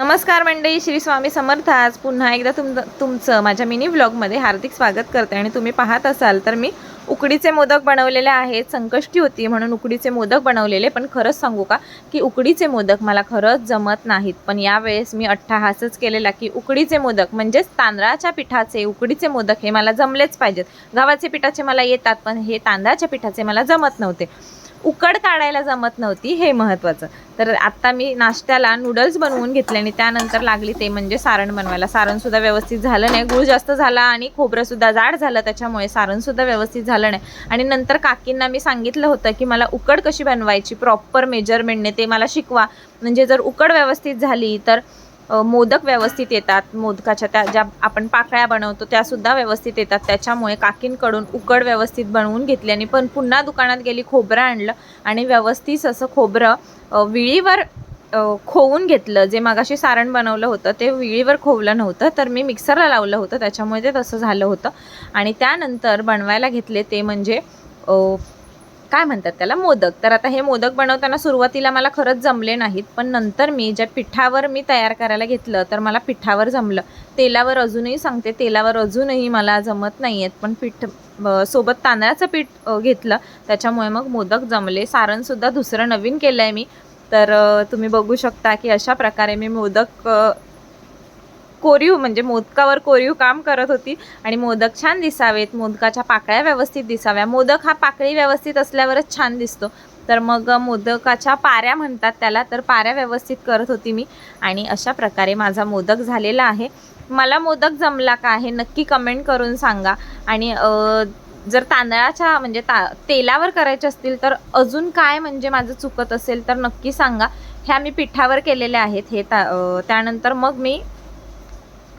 नमस्कार मंडळी श्री स्वामी समर्थ. आज पुन्हा एकदा तुम तुमचं माझ्या मिनी व्लॉगमध्ये हार्दिक स्वागत करते आणि तुम्ही पाहत असाल तर मी उकडीचे मोदक बनवलेले आहेत. संकष्टी होती म्हणून उकडीचे मोदक बनवलेले पण खरंच सांगू का की उकडीचे मोदक मला खरंच जमत नाहीत. पण यावेळेस मी अट्टाहासच केलेला की उकडीचे मोदक म्हणजेच तांदळाच्या पिठाचे उकडीचे मोदक हे मला जमलेच पाहिजेत. गव्हाचे पिठाचे मला येतात पण हे तांदळाच्या पिठाचे मला जमत नव्हते. उकड काढायला जमत नव्हती हे महत्त्वाचं तर आत्ता मी नाश्त्याला नूडल्स बनवून घेतले आणि त्यानंतर लागली ते म्हणजे सारण बनवायला. सारणसुद्धा व्यवस्थित झालं नाही. गूळ जास्त झाला आणि खोबरंसुद्धा जाड झालं त्याच्यामुळे सारणसुद्धा व्यवस्थित झालं नाही. आणि नंतर काकींना मी सांगितलं होतं की मला उकड कशी बनवायची प्रॉपर मेजरमेंटने ते मला शिकवा. म्हणजे जर उकड व्यवस्थित झाली तर मोदक व्यवस्थित येतात मोदकाच्या त्या ज्या आपण पाकळ्या बनवतो त्यासुद्धा व्यवस्थित येतात. त्याच्यामुळे काकींकडून उकड व्यवस्थित बनवून घेतली आणि पण पुन्हा दुकानात गेली खोबरं आणलं आणि व्यवस्थित असं खोबरं विळीवर खोवून घेतलं. जे मागाशी सारण बनवलं होतं ते विळीवर खोवलं नव्हतं तर मी मिक्सरला लावलं होतं. त्याच्यामुळे ते तसं झालं होतं. आणि त्यानंतर बनवायला घेतले ते म्हणजे काय म्हणतात त्याला? मोदक. तर आता हे मोदक बनवताना सुरुवातीला मला खरंच जमले नाहीत पण नंतर मी ज्या पिठावर मी तयार करायला घेतलं तर मला पिठावर जमलं. तेलावर अजूनही सांगते तेलावर अजूनही मला जमत नाही आहेत पण पीठ सोबत तांदळाचं पीठ घेतलं. त्याच्यामुळे मग मोदक जमले. सारणसुद्धा दुसरं नवीन केलं आहे मी. तर तुम्ही बघू शकता की अशा प्रकारे मी मोदक कोरीव म्हणजे मोदकावर कोरीव काम करत होती. आणि मोदक छान दिसावेत. मोदकाच्या पाकळ्या व्यवस्थित दिसाव्या. मोदक हा पाकळी व्यवस्थित असल्यावरच छान दिसतो. तर मग मोदकाच्या पाऱ्या म्हणतात त्याला तर पाऱ्या व्यवस्थित करत होती मी. आणि अशा प्रकारे माझा मोदक झालेला आहे. मला मोदक जमला का हे नक्की कमेंट करून सांगा. आणि जर तांदळाच्या म्हणजे ता तेलावर करायचे असतील तर अजून काय म्हणजे माझं चुकत असेल तर नक्की सांगा. ह्या मी पिठावर केलेल्या आहेत. हे ता त्यानंतर मग मी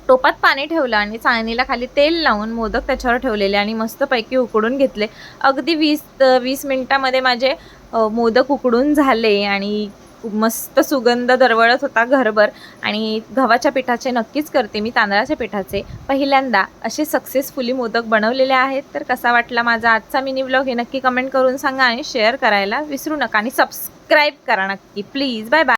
टोपात पाणी ठेवलं आणि चाळणीला खाली तेल लावून मोदक त्याच्यावर ठेवलेले आणि मस्तपैकी उकडून घेतले. अगदी वीस वीस मिनटामध्ये माझे मोदक उकडून झाले आणि मस्त सुगंध दरवळत होता घरभर. आणि गव्हाच्या पिठाचे नक्कीच करते मी तांदळाच्या पिठाचे. पहिल्यांदा असे सक्सेसफुली मोदक बनवलेले आहेत. तर कसा वाटला माझा आजचा मिनी ब्लॉग हे नक्की कमेंट करून सांगा आणि शेअर करायला विसरू नका. आणि सबस्क्राईब करा नक्की. Please bye bye